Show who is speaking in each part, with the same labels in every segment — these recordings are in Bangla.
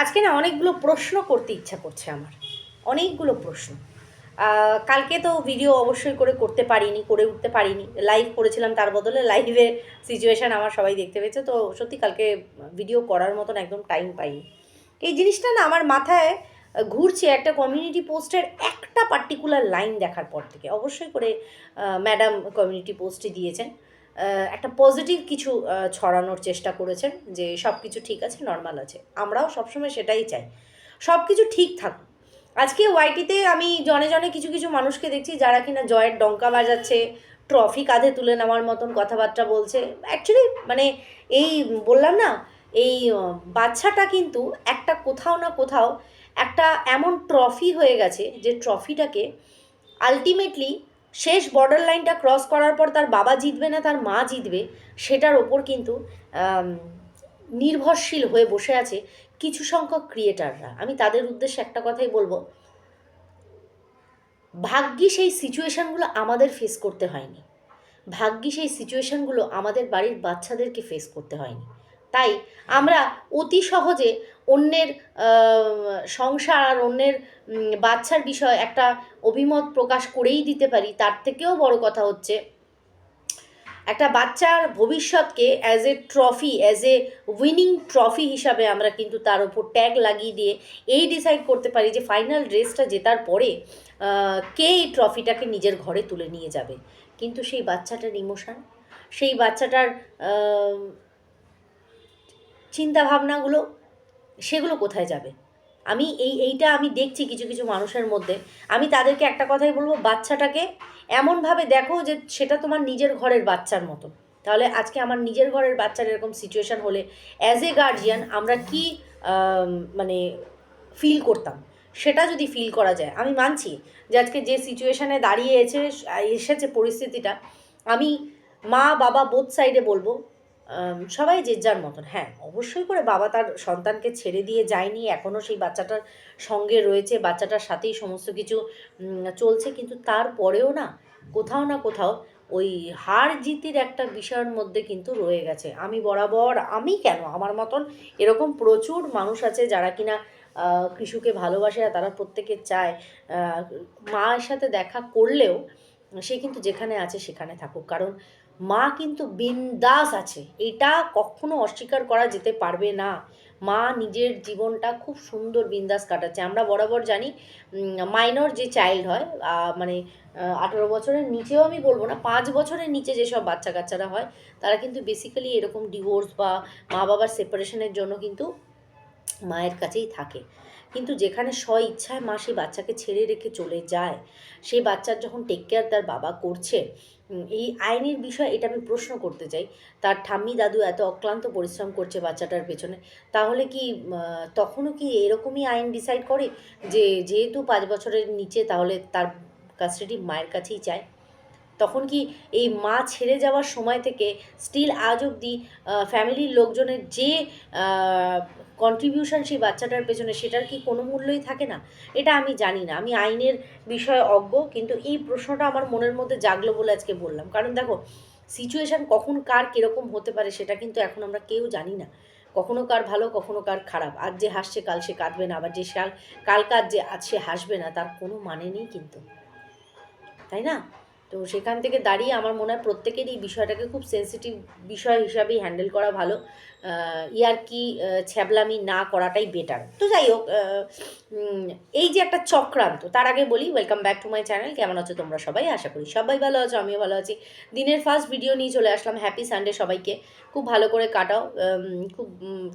Speaker 1: আজকে না অনেকগুলো প্রশ্ন করতে ইচ্ছা করছে আমার। অনেকগুলো প্রশ্ন। কালকে তো ভিডিও অবশ্যই করে করতে পারিনি, করে উঠতে পারিনি। লাইভ করেছিলাম তার বদলে লাইভে সিচুয়েশান আমার সবাই দেখতে পেয়েছে। তো সত্যি কালকে ভিডিও করার মতন একদম টাইম পাইনি। এই জিনিসটা না আমার মাথায় ঘুরছে একটা কমিউনিটি পোস্টের একটা পার্টিকুলার লাইন দেখার পর থেকে। অবশ্যই করে ম্যাডাম কমিউনিটি পোস্টে দিয়েছেন। একটা পজিটিভ কিছু ছড়ানোর চেষ্টা করেছেন যে সব কিছু ঠিক আছে নর্মাল আছে। আমরাও সবসময় সেটাই চাই। সব কিছু ঠিক থাকুক। আজকে ওয়াইটিতে আমি জনে জনে কিছু কিছু মানুষকে দেখছি যারা কিনা জয়ের ডঙ্কা বাজাচ্ছে ট্রফি কাঁধে তুলে নেওয়ার মতন কথাবার্তা বলছে। অ্যাকচুয়ালি মানে এই বললাম না, এই বাচ্চাটা কিন্তু একটা কোথাও না কোথাও একটা এমন ট্রফি হয়ে গেছে যে ট্রফিটাকে আলটিমেটলি শেষ বর্ডার লাইনটা ক্রস করার পর তার বাবা জিতবে না, তার মা জিতবে, সেটার ওপর কিন্তু নির্ভরশীল হয়ে বসে আছে কিছু সংখ্যক ক্রিয়েটাররা আমি তাদের উদ্দেশ্যে একটা কথাই বলব। ভাগ্যি সেই সিচুয়েশানগুলো আমাদের ফেস করতে হয়নি। ভাগ্যি সেই সিচুয়েশানগুলো আমাদের বাড়ির বাচ্চাদেরকে ফেস করতে হয়নি। তাই আমরা অতি সহজে অন্যের সংসার আর অন্যের বাচ্চার বিষয়ে একটা অভিমত প্রকাশ করেই দিতে পারি, তার থেকেও বড় কথা হচ্ছে একটা বাচ্চার ভবিষ্যৎকে as a trophy as a winning trophy হিসাবে আমরা কিন্তু তার ওপর ট্যাগ লাগিয়ে দিয়ে এই ডিসাইড করতে পারি যে ফাইনাল রেসটা জেতার পরে কে এই ট্রফিটাকে নিজের ঘরে তুলে নিয়ে যাবে। কিন্তু সেই বাচ্চাটার ইমোশান সেই বাচ্চাটার আহ, চিন্তাভাবনাগুলো সেগুলো কোথায় যাবে? আমি এই এইটা আমি দেখছি কিছু কিছু মানুষের মধ্যে। আমি তাদেরকে একটা কথাই বলব বাচ্চাটাকে এমনভাবে দেখো যে সেটা তোমার নিজের ঘরের বাচ্চার মতো। তাহলে আজকে আমার নিজের ঘরের বাচ্চার এরকম সিচুয়েশান হলে অ্যাজ এ গার্জিয়ান আমরা কি মানে ফিল করতাম? সেটা যদি ফিল করা যায় আমি মানছি যে আজকে যে সিচুয়েশানে দাঁড়িয়ে এসে এসেছে পরিস্থিতিটা আমি মা বাবা বোথ সাইডে বলব সবাই যে যার মতন। হ্যাঁ অবশ্যই করে বাবা তার সন্তানকে ছেড়ে দিয়ে যায়নি এখনও সেই বাচ্চাটার সঙ্গে রয়েছে, বাচ্চাটার সাথেই সমস্ত কিছু চলছে, কিন্তু তারপরেও না, কোথাও না কোথাও ওই হার জিতির একটা বিষয়ের মধ্যে কিন্তু রয়ে গেছে। আমি বরাবর, আমি কেন, আমার মতন এরকম প্রচুর মানুষ আছে যারা কিনা কৃষুকে ভালোবাসে আর তারা প্রত্যেকে চায় মায়ের সাথে দেখা করলেও সে কিন্তু যেখানে আছে সেখানে থাকুক। কারণ মা কিন্তু বিন্দাস আছে। এটা কখনো অস্বীকার করা যেতে পারবে না। মা নিজের জীবনটা খুব সুন্দর বিন্দাস কাটাচ্ছে। আমরা বরাবর জানি মাইনর যে চাইল্ড হয় মানে আঠেরো বছরের নিচেও আমি বলব না, পাঁচ বছরের নিচে যেসব বাচ্চা কাচ্চারা হয়, তারা কিন্তু বেসিক্যালি এরকম ডিভোর্স বা মা বাবার সেপারেশনের জন্য কিন্তু মায়ের কাছেই থাকে। কিন্তু যেখানে স্ব ইচ্ছায় মা সেই বাচ্চাকে ছেড়ে রেখে চলে যায়, সেই বাচ্চার যখন টেক কেয়ার তার বাবা করছে এই আইনের বিষয় এটা আমি প্রশ্ন করতে চাই। তার ঠাম্মি দাদু এত অক্লান্ত পরিশ্রম করছে বাচ্চাটার পেছনে, তাহলে কি তখনও কি এরকমই আইন ডিসাইড করে যে যেহেতু পাঁচ বছরের নিচে তাহলে তার কাস্টাডি মায়ের কাছেই চায়? তখন কি এই মা ছেড়ে যাওয়ার সময় থেকে স্টিল আজ অবধি ফ্যামিলির লোকজনের যে কন্ট্রিবিউশন সেই বাচ্চাটার পেছনে সেটার কি কোনো মূল্যই থাকে না? এটা আমি জানি না। আমি আইনের বিষয়ে অজ্ঞ, কিন্তু এই প্রশ্নটা আমার মনের মধ্যে জাগলো বলে আজকে বললাম। কারণ দেখো সিচুয়েশান কখন কার কীরকম হতে পারে সেটা কিন্তু এখন আমরা কেউ জানি না। কখনো কার ভালো, কখনো কার খারাপ। আজ যে হাসছে, কাল সে কাঁদবে না। আবার যে কাল কাল কাজ যে, আজ সে হাসবে না, তার কোনো মানে নেই কিন্তু। তাই না? তো সেখান থেকে দাঁড়িয়ে আমার মনে হয় প্রত্যেকেরই এই বিষয়টাকে খুব সেন্সিটিভ বিষয় হিসাবেই হ্যান্ডেল করা ভালো। ইয়ার কি ছ্যাবলামি না করাটাই বেটার তো যাই হোক এই যে একটা চক্রান্ত, তার আগে বলি welcome back to my channel কেমন আছো তোমরা সবাই? আশা করি সবাই ভালো আছো, আমিও ভালো আছি। দিনের ফার্স্ট ভিডিও নিয়ে চলে আসলাম। হ্যাপি সানডে সবাইকে। খুব ভালো করে কাটাও। খুব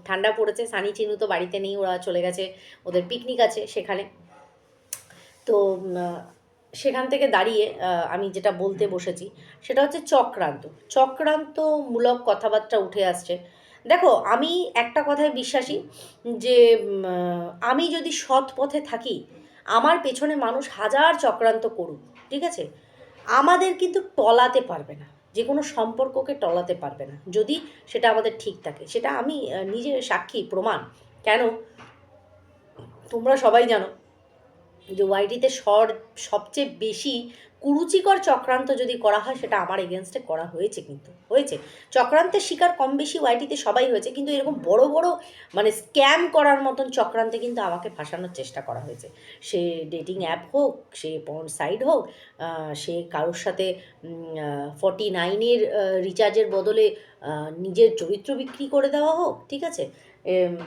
Speaker 1: ঠান্ডা পড়েছে। সানি চিনু তো বাড়িতে নেই, ওরা চলে গেছে ওদের পিকনিক আছে সেখানে। তো সেখান থেকে দাঁড়িয়ে আমি যেটা বলতে বসেছি সেটা হচ্ছে চক্রান্ত। চক্রান্তমূলক কথাবার্তা উঠে আসছে। দেখো আমি একটা কথায় বিশ্বাসী যে আমি যদি সৎ পথে থাকি আমার পেছনে মানুষ হাজার চক্রান্ত করুক ঠিক আছে? আমাদের কিন্তু টলাতে পারবে না। যে কোনো সম্পর্ককে টলাতে পারবে না। যদি সেটা আমাদের ঠিক থাকে। সেটা আমি নিজে সাক্ষী প্রমাণ। কেন? তোমরা সবাই জানো। যে ওয়াইটিতে স্বর সবচেয়ে বেশি কুরুচিকর চক্রান্ত যদি করা হয়, সেটা আমার এগেনস্টে করা হয়েছে কিন্তু, হয়েছে। চক্রান্তের শিকার কম বেশি ওয়াইটিতে সবাই হয়েছে, কিন্তু এরকম বড় বড় মানে স্ক্যাম করার মতন চক্রান্তে কিন্তু আমাকে ফাঁসানোর চেষ্টা করা হয়েছে। সে ডেটিং অ্যাপ হোক, সে পর্ন সাইট হোক সে কারোর সাথে ফর্টি নাইনের রিচার্জের বদলে নিজের চরিত্র বিক্রি করে দেওয়া হোক, ঠিক আছে?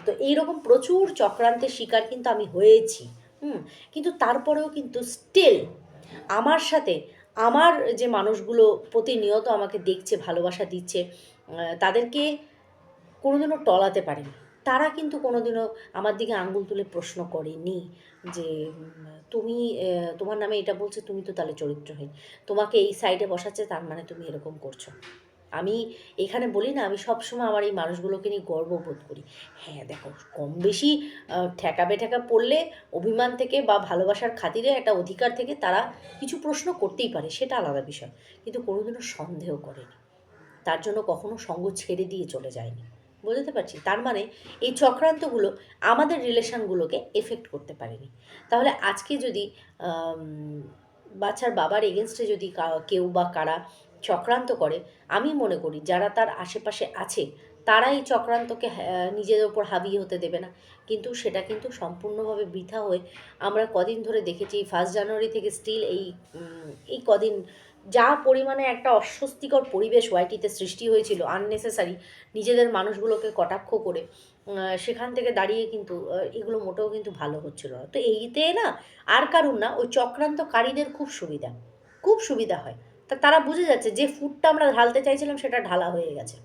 Speaker 1: তো এইরকম প্রচুর চক্রান্তের শিকার কিন্তু আমি হয়েছি। হুম, কিন্তু তারপরেও কিন্তু স্টিল আমার সাথে আমার যে মানুষগুলো প্রতিনিয়ত আমাকে দেখছে, ভালোবাসা দিচ্ছে তাদেরকে কোনোদিনও টলাতে পারেনি। তারা কিন্তু কোনোদিনও আমার দিকে আঙ্গুল তুলে প্রশ্ন করেনি যে তুমি তোমার নামে এটা বলছে, তুমি তো তাহলে চরিত্রহীন। তোমাকে এই সাইডে বসাচ্ছে, তার মানে তুমি এরকম করছ। আমি এখানে বলি না, আমি সবসময় আমার এই মানুষগুলোকে নিয়ে গর্ববোধ করি। হ্যাঁ দেখো কম বেশি ঠেকা বেঠেকা পড়লে অভিমান থেকে বা ভালোবাসার খাতিরে একটা অধিকার থেকে তারা কিছু প্রশ্ন করতেই পারে, সেটা আলাদা বিষয়। কিন্তু কোনোদিনও সন্দেহ করেনি। তার জন্য কখনো সঙ্গ ছেড়ে দিয়ে চলে যায়নি। বুঝতে পারছি? তার মানে এই চক্রান্তগুলো আমাদের রিলেশনগুলোকে এফেক্ট করতে পারেনি। তাহলে আজকে যদি বাচ্চার বাবার এগেনস্টে যদি কেউ বা কারা চক্রান্ত করে আমি মনে করি যারা তার আশেপাশে আছে তারা এই চক্রান্তকে হ্যাঁ, নিজেদের ওপর হাবিয়ে হতে দেবে না। কিন্তু সেটা কিন্তু সম্পূর্ণভাবে বৃথা হয়ে আমরা কদিন ধরে দেখেছি ফার্স্ট জানুয়ারি থেকে স্টিল এই এই কদিন যা পরিমাণে একটা অস্বস্তিকর পরিবেশ ওয়াইটিতে সৃষ্টি হয়েছিল আননেসেসারি নিজেদের মানুষগুলোকে কটাক্ষ করে সেখান থেকে দাঁড়িয়ে কিন্তু এগুলো মোটেও কিন্তু ভালো হচ্ছিল না। তো এইতে না আর কারণ না ওই চক্রান্তকারীদের খুব সুবিধা খুব সুবিধা হয়। তা তারা বুঝে যাচ্ছে যে ফুডটা আমরা ঢালতে চাইছিলাম সেটা ঢালা হয়ে গেছে।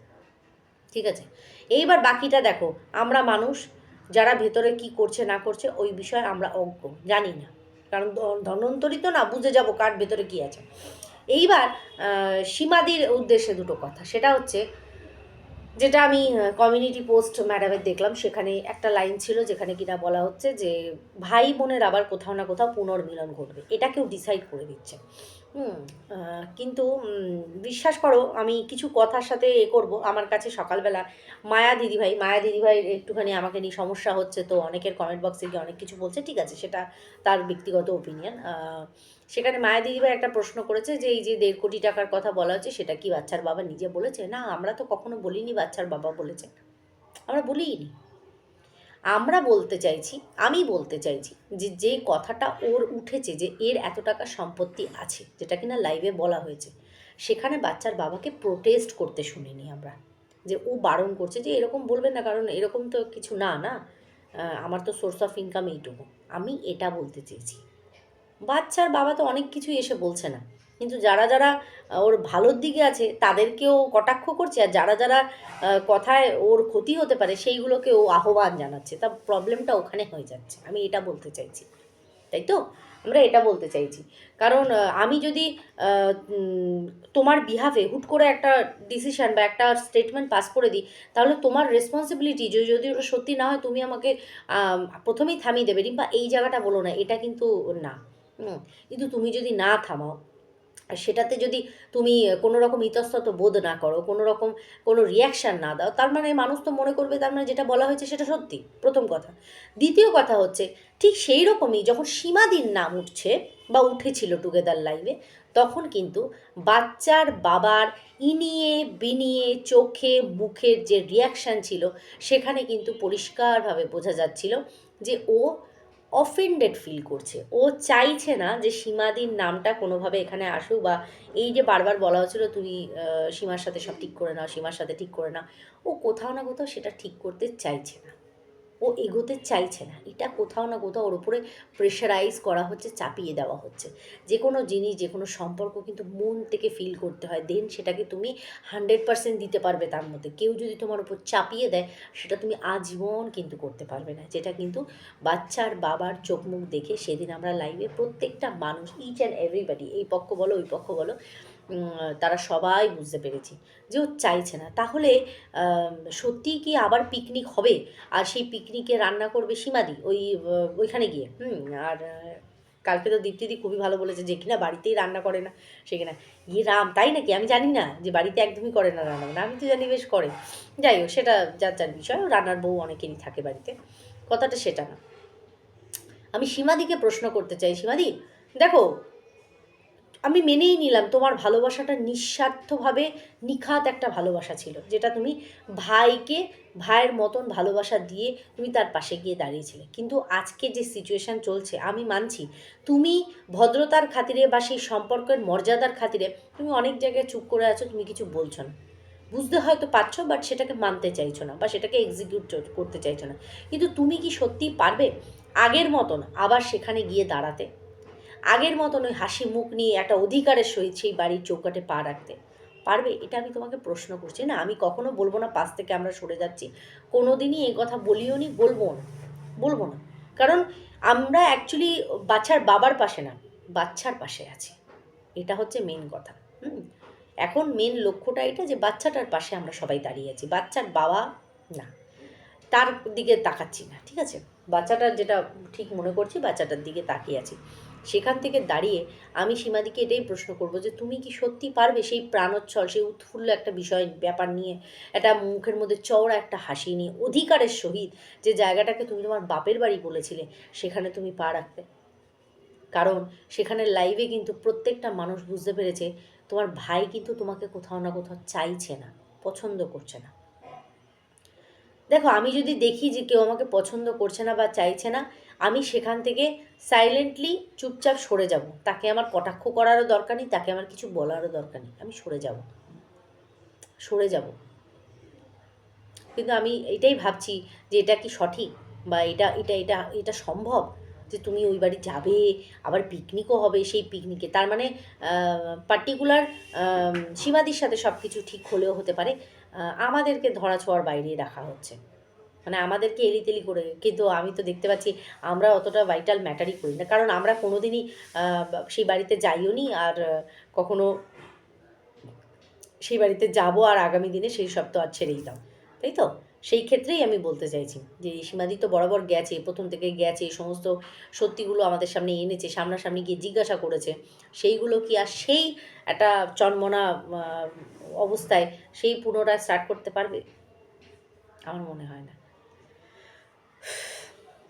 Speaker 1: ঠিক আছে? এইবার বাকিটা দেখো, আমরা মানুষ, যারা ভেতরে কি করছে না করছে, ওই বিষয়ে আমরা অজ্ঞ, জানি না। কারণ ধ- ধন্বন্তরী না, বুঝে যাব কার ভেতরে কি আছে। এইবার সীমাদির উদ্দেশ্যে দুটো কথা। সেটা হচ্ছে, যেটা আমি কমিউনিটি পোস্ট ম্যাডামের দেখলাম, সেখানে একটা লাইন ছিল যেখানে কিনা বলা হচ্ছে যে, ভাই বোনের আবার কোথাও না কোথাও পুনর্মিলন ঘটবে। এটা কেউ ডিসাইড করে দিচ্ছে। কিন্তু বিশ্বাস করো, আমি কিছু কথার সাথে এ করব। আমার কাছে সকালবেলা মায়া দিদিভাই মায়া দিদিভাই একটুখানি আমাকে নিয়ে সমস্যা হচ্ছে, তো অনেকের কমেন্ট বক্সে গিয়ে অনেক কিছু বলছে, ঠিক আছে, সেটা তার ব্যক্তিগত ওপিনিয়ন সেখানে মায়া দিদিভাই একটা প্রশ্ন করেছে যে, এই যে দেড় কোটি টাকার কথা বলা হচ্ছে, সেটা কি বাচ্চার বাবা নিজে বলেছে? না, আমরা তো কখনো বলিনি বাচ্চার বাবা বলেছে। আমরা বলিনি আমরা বলতে চাইছি, আমি বলতে চাইছি যে যে কথাটা ওর উঠেছে যে, এর এত টাকা সম্পত্তি আছে, যেটা কিনা লাইভে বলা হয়েছে, সেখানে বাচ্চার বাবাকে প্রোটেস্ট করতে শুনিনি আমরা। যে ও বারণ করছে যে, এরকম বলবেন না, কারণ এরকম তো কিছু না না? আমার তো সোর্স অফ ইনকাম এইটুকু। আমি এটা বলতে চেয়েছি। বাচ্চার বাবা তো অনেক কিছুই এসে বলছে না। কিন্তু যারা যারা ওর ভালোর দিকে আছে, তাদেরকেও কটাক্ষ করছে আর যারা যারা কথায় ওর ক্ষতি হতে পারে, সেইগুলোকে ও আহ্বান জানাচ্ছে। তা প্রবলেমটা ওখানে হয়ে যাচ্ছে। আমি এটা বলতে চাইছি। তাই তো? আমরা এটা বলতে চাইছি। কারণ আমি যদি তোমার বিহাফে হুট করে একটা ডিসিশন বা একটা স্টেটমেন্ট পাস করে দিই, তাহলে তোমার রেসপন্সিবিলিটি যদি ওটা সত্যি না হয়, তুমি আমাকে প্রথমেই থামিয়ে দেবে। রিম্পা, এই জায়গাটা বলো না, এটা কিন্তু না। কিন্তু তুমি যদি না থামাও সেটাতে যদি তুমি কোনো রকম ইতস্তত বোধ না করো কোনো রকম কোনো রিয়াকশান না দাও, তার মানে মানুষ তো মনে করবে তার মানে যেটা বলা হয়েছে সেটা সত্যি, প্রথম কথা। দ্বিতীয় কথা হচ্ছে, ঠিক সেই রকমই যখন সীমাদির নাম উঠছে বা উঠেছিল টুগেদার লাইভে তখন কিন্তু বাচ্চার বাবার ইনিয়ে বিনিয়ে চোখে মুখের যে রিয়াকশান ছিল, সেখানে কিন্তু পরিষ্কারভাবে বোঝা যাচ্ছিল যে ও অফেন্ডেড ফিল করছে। ও চাইছে না যে সীমাদির নামটা কোনোভাবে এখানে আসুক বা এই যে বারবার বলা হচ্ছিল তুমি সীমার সাথে সব ঠিক করে নাও, সীমার সাথে ঠিক করে নাও, ও কোথাও না কোথাও সেটা ঠিক করতে চাইছে না। ও এগোতে চাইছে না। এটা কোথাও না কোথাও ওর উপরে প্রেশারাইজ করা হচ্ছে, চাপিয়ে দেওয়া হচ্ছে। যে কোনো জিনিস যে কোনো সম্পর্ক কিন্তু মন থেকে ফিল করতে হয়। দেন সেটাকে তুমি হান্ড্রেড পার্সেন্ট দিতে পারবে তার মধ্যে। কেউ যদি তোমার উপর চাপিয়ে দেয়, সেটা তুমি আজীবন কিন্তু করতে পারবে না। যেটা কিন্তু বাচ্চার বাবার চোখ মুখ দেখে সেদিন আমরা লাইভে প্রত্যেকটা মানুষ ইচ অ্যান্ড এভরিবাডি এই পক্ষ বলো, ওই পক্ষ বলো তারা সবাই বুঝতে পেরেছি যে ও চাইছে না। তাহলে সত্যিই কি আবার পিকনিক হবে? আর সেই পিকনিকে রান্না করবে সীমাদি ওই ওইখানে গিয়ে? হুম, আর কালকে তো দীপ্তিদি খুবই ভালো বলেছে যে কিনা বাড়িতেই রান্না করে না সে কিনা। ইয়ে রাম, তাই নাকি? আমি জানি না যে বাড়িতে একদমই করে না রান্না বান্না। আমি তো জানি বেশ করে। যাই হোক, সেটা যার যার বিষয় রান্নার বউ অনেকেরই থাকে বাড়িতে। কথাটা সেটা না। আমি সীমাদিকে প্রশ্ন করতে চাই। সীমাদি, দেখো আমি মেনেই নিলাম, তোমার ভালোবাসাটা নিঃস্বার্থভাবে নিখাত একটা ভালোবাসা ছিল, যেটা তুমি ভাইকে, ভাইয়ের মতন ভালোবাসা দিয়ে তুমি তার পাশে গিয়ে দাঁড়িয়েছিলে। কিন্তু আজকে যে সিচুয়েশান চলছে, আমি মানছি, তুমি ভদ্রতার খাতিরে বা সেই সম্পর্কের মর্যাদার খাতিরে তুমি অনেক জায়গায় চুপ করে আছো, তুমি কিছু বলছো না। বুঝতে হয়তো পারছ বাট সেটাকে মানতে চাইছো না, বা সেটাকে এক্সিকিউট করতে চাইছো না। কিন্তু তুমি কি সত্যিই পারবে? আগের মতন আবার সেখানে গিয়ে দাঁড়াতে? আগের মতন ওই হাসি মুখ নিয়ে একটা অধিকারের সহিত সেই বাড়ির চৌকাটে পা রাখতে। পারবে? এটা আমি তোমাকে প্রশ্ন করছি, না? আমি কখনো বলব না পাশ থেকে আমরা সরে যাচ্ছি। কোনো দিনই এই কথা বলিও নি, বলব না। বলব না। কারণ আমরা অ্যাকচুয়ালি বাচ্চার বাবার পাশে না, বাচ্চার পাশে আছি। এটা হচ্ছে মেন কথা। হুম? এখন মেন লক্ষ্যটা এটা যে বাচ্চাটার পাশে আমরা সবাই দাঁড়িয়ে আছি। বাচ্চার বাবা না। তার দিকে তাকাচ্ছি না, ঠিক আছে? বাচ্চাটার যেটা ঠিক মনে করছি, বাচ্চাটার দিকে তাকিয়ে আছি। সেখান থেকে দাঁড়িয়ে আমি সীমাদিকে এটাই প্রশ্ন করব যে তুমি কি সত্যি পারবে সেই প্রাণোচ্ছল, সেই উৎফুল্ল একটা বিষয়, ব্যাপার নিয়ে, একটা মুখের মধ্যে চওড়া একটা হাসি নিয়ে, অধিকারের সহিত যে জায়গাটাকে তুমি তোমার বাপের বাড়ি বলেছিলে সেখানে তুমি পা রাখতে কারণ সেখানে লাইভে কিন্তু প্রত্যেকটা মানুষ বুঝতে পেরেছে তোমার ভাই কিন্তু তোমাকে কোথাও না কোথাও চাইছে না, পছন্দ করছে না। দেখো, আমি যদি দেখি যে কেউ আমাকে পছন্দ করছে না বা চাইছে না আমি সেখান থেকে সাইলেন্টলি চুপচাপ সরে যাব। তাকে আমার কটাক্ষ করারও দরকার নেই, তাকে আমার কিছু বলারও দরকার নেই। আমি সরে যাব। সরে যাব। কিন্তু আমি এটাই ভাবছি যে এটা কি সঠিক? বা এটা এটা এটা এটা সম্ভব? যে তুমি ওই বাড়ি যাবে, আবার পিকনিকও হবে সেই পিকনিকে তার মানে পার্টিকুলার সীমাদির সাথে সব কিছু ঠিক হলেও হতে পারে। আমাদেরকে ধরা ছোঁয়ার বাইরে রাখা হচ্ছে। মানে আমাদেরকে এলিতেলি করে কিন্তু আমি তো দেখতে পাচ্ছি আমরা অতটা ভাইটাল ম্যাটারই করি না। কারণ আমরা কোনো দিনই সেই বাড়িতে যাইও নি আর কখনো সেই বাড়িতে যাব আর আগামী দিনে সেই সব তো আর ছেড়েই দাও। তাই তো? সেই ক্ষেত্রেই আমি বলতে চাইছি যে সীমাদি তো বরাবর গেছে, প্রথম থেকে গেছে সমস্ত সত্যিগুলো আমাদের সামনে এনেছে, সামনাসামনি গিয়ে জিজ্ঞাসা করেছে। সেইগুলো কি আর সেই একটা চনমনা অবস্থায় সেই পুনরায় স্টার্ট করতে পারবে? আমার মনে হয় না।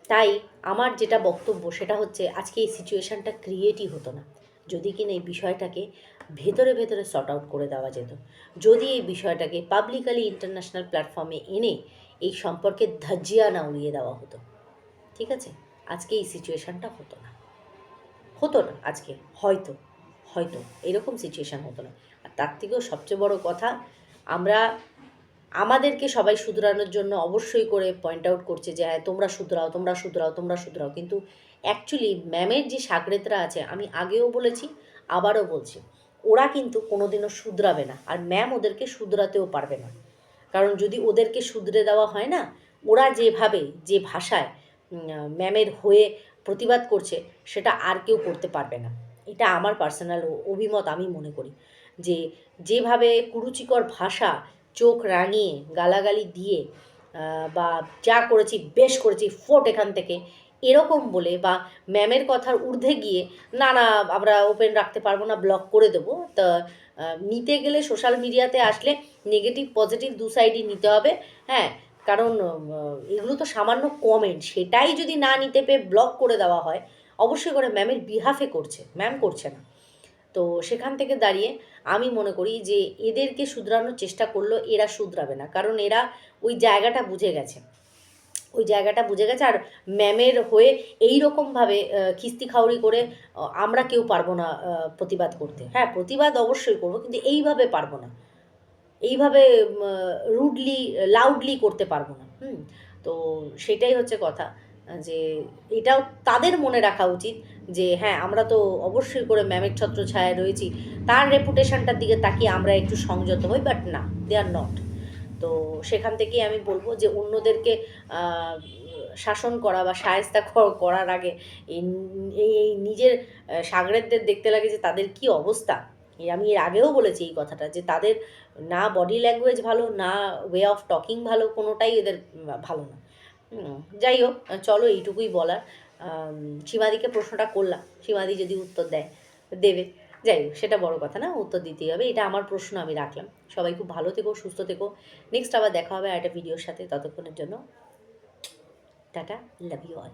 Speaker 1: তাই আমার যেটা বক্তব্য সেটা হচ্ছে আজকে এই সিচুয়েশানটা ক্রিয়েটই হতো না। যদি কিনা এই বিষয়টাকে ভেতরে ভেতরে সর্ট আউট করে দেওয়া যেত। যদি এই বিষয়টাকে পাবলিকালি ইন্টারন্যাশনাল প্ল্যাটফর্মে এনে এই সম্পর্কে ধাজিয়া না উড়িয়ে দেওয়া হতো। ঠিক আছে? আজকে এই সিচুয়েশানটা হতো না। হতো না আজকে, হয়তো হয়তো এরকম সিচুয়েশান হতো না। আর তার থেকেও সবচেয়ে বড় কথা, আমরা আমাদেরকে সবাই শুধরানোর জন্য অবশ্যই করে পয়েন্ট আউট করছে যে হ্যাঁ তোমরা শুধরাও তোমরা শুধরাও তোমরা শুধরাও। কিন্তু অ্যাকচুয়ালি ম্যামের যে সাগরেতরা আছে, আমি আগেও বলেছি, আবারও বলছি, ওরা কিন্তু কোনোদিনও শুধরাবে না। আর ম্যাম ওদেরকে শুধরাতেও পারবে না। কারণ যদি ওদেরকে শুধরে দেওয়া হয় না, ওরা যেভাবে, যে ভাষায় ম্যামের হয়ে প্রতিবাদ করছে, সেটা আর কেউ করতে পারবে না। এটা আমার পার্সোনাল অভিমত, আমি মনে করি। যে, যেভাবে কুরুচিকর ভাষা চোখ রাঙিয়ে, গালাগালি দিয়ে বা যা করেছি, বেশ করেছি, ফোট এখান থেকে। এরকম বলে বা ম্যামের কথার ঊর্ধ্বে গিয়ে, না না, আমরা ওপেন রাখতে পারব না, ব্লক করে দেবো। তা নিতে গেলে সোশ্যাল মিডিয়াতে আসলে নেগেটিভ, পজিটিভ দু সাইডই নিতে হবে। হ্যাঁ কারণ এগুলো তো সামান্য কমেন্ট। সেটাই যদি না নিতে পেয়ে ব্লক করে দেওয়া হয়, অবশ্যই করে ম্যামের বিহাফে করছে। ম্যাম করছে না। তো সেখান থেকে দাঁড়িয়ে আমি মনে করি যে এদেরকে শুধরানোর চেষ্টা করলেও এরা শুধরাবে না। কারণ এরা ওই জায়গাটা বুঝে গেছে। ওই জায়গাটা বুঝে গেছে আর ম্যামের হয়ে এই রকমভাবে খিস্তি খাউরি করে আমরা কেউ পারব না প্রতিবাদ করতে। হ্যাঁ প্রতিবাদ অবশ্যই করব, কিন্তু এইভাবে পারব না। এইভাবে রুডলি, লাউডলি করতে পারব না। হুম, তো সেটাই হচ্ছে কথা। যে এটাও তাদের মনে রাখা উচিত যে হ্যাঁ আমরা তো অবশ্যই করে ম্যামের ছত্র ছায়া রয়েছি। তার রেপুটেশনটার দিকে তাকিয়ে আমরা একটু সংযত হই বাট না দে আর নট তো সেখান থেকেই আমি বলব যে অন্যদেরকে শাসন করা বা সায়স্তা করার আগে এই নিজের সাগরেদদের দেখতে লাগে যে তাদের কি অবস্থা। আমি এর আগেও বলেছি এই কথাটা যে তাদের না বডি ল্যাঙ্গুয়েজ ভালো, না ওয়ে অফ টকিং ভালো, কোনোটাই এদের ভালো না। যাই হোক চলো এইটুকুই বলার। সীমাদিকে প্রশ্নটা করলাম। সীমাদি যদি উত্তর দেয়, দেবে। যাই হোক, সেটা বড় কথা না, উত্তর দিতেই হবে। এটা আমার প্রশ্ন, আমি রাখলাম। সবাই খুব ভালো থেকো, সুস্থ থেকো। নেক্সট আবার দেখা হবে একটা ভিডিওর সাথে। ততক্ষণের জন্য, টাটা লাভ ইউ অল